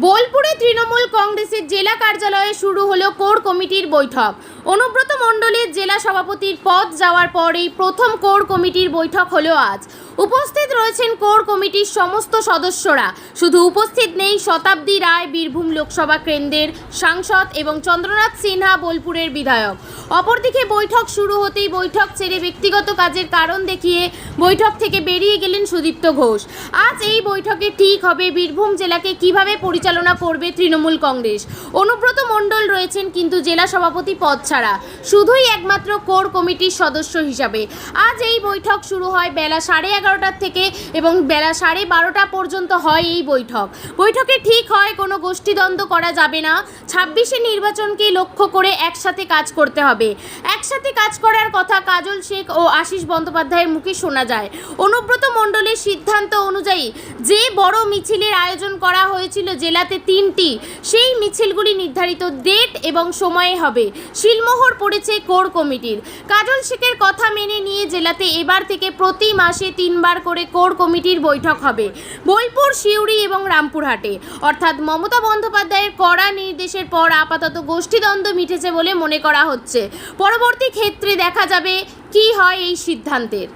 বোলপুরে তৃণমূল কংগ্রেসের জেলা কার্যালয়ে শুরু হলো কোর কমিটির বৈঠক। অনুব্রত মণ্ডলের জেলা সভাপতির পদ যাওয়ার পরেই প্রথম কোর কমিটির বৈঠক হলো আজ। উপস্থিত রয়েছেন কোর কমিটির সমস্ত সদস্যরা। শুধু উপস্থিত নেই, শতাব্দী রায়, বীরভূম লোকসভা কেন্দ্রের সাংসদ এবং চন্দ্রনাথ সিনহা, বোলপুরের বিধায়ক। অপরদিকে বৈঠক শুরু হতেই বৈঠক ছেড়ে ব্যক্তিগত কাজের কারণ দেখিয়ে বৈঠক থেকে বেরিয়ে গেলেন সুদীপ্ত ঘোষ। আজ এই বৈঠকে ঠিক হবে বীরভূম জেলাকে কীভাবে পরিচালনা করবে তৃণমূল কংগ্রেস। অনুব্রত মণ্ডল রয়েছেন কিন্তু জেলা সভাপতি পদ ছাড়া। শুধুই একমাত্র কোর কমিটির সদস্য হিসাবে। আজ এই বৈঠক শুরু হয় বেলা সাড়ে এগারোটার থেকে এবং বেলা সাড়ে বারোটা পর্যন্ত হয় এই বৈঠক। বৈঠকে ঠিক হয়, কোনো গোষ্ঠীদ্বন্দ্ব করা যাবে না। ছাব্বিশে নির্বাচনকে লক্ষ্য করে একসাথে কাজ করতে হবে। একসাথে কাজ করার কথা কাজল শেখ ও আশিস বন্দ্যোপাধ্যায়ের মুখে শোনা যায়। অনুব্রত মণ্ডলের সিদ্ধান্ত অনুযায়ী যে বড় মিছিলের আয়োজন করা হয়েছিল জেলাতে তিনটি, সেই মিছিলগুলি নির্ধারিত ডেট এবং সময়ে হবে। শিলমোহর পড়েছে কোর কমিটির। কাজল শেখের কথা মেনে নিয়ে জেলাতে এবার থেকে প্রতি মাসে তিনবার করে কোর কমিটির বৈঠক হবে। বোলপুর, সিউড়ি এবং রামপুরহাটে। অর্থাৎ মমতা বন্দ্যোপাধ্যায়ের কড়া নির্দেশের পর আপাতত গোষ্ঠীদ্বন্দ্ব মিটেছে বলে মনে করা হচ্ছে। পরবর্তী ক্ষেত্রে দেখা যাবে কি হয় এই সিদ্ধান্তের।